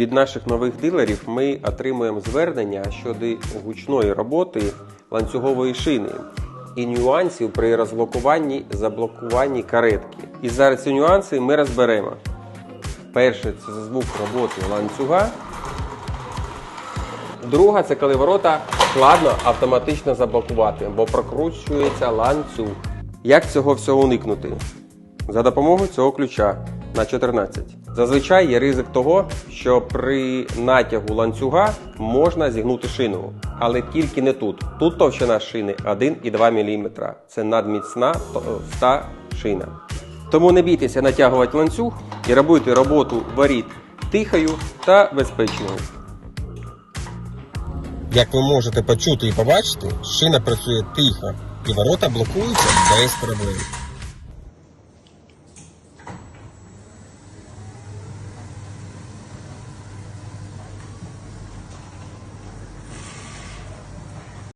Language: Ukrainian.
Від наших нових дилерів ми отримуємо звернення щодо гучної роботи ланцюгової шини і нюансів при розблокуванні заблокуванні каретки. І зараз ці нюанси ми розберемо. Перше це звук роботи ланцюга. Друга це коли ворота складно автоматично заблокувати, бо прокручується ланцюг. Як цього всього уникнути? За допомогою цього ключа на 14. Зазвичай є ризик того, що при натягу ланцюга можна зігнути шину, але тільки не тут. Тут товщина шини 1,2 мм. Це надміцна товста шина. Тому не бійтеся натягувати ланцюг і робити роботу воріт тихою та безпечною. Як ви можете почути і побачити, шина працює тихо, і ворота блокуються без проблем.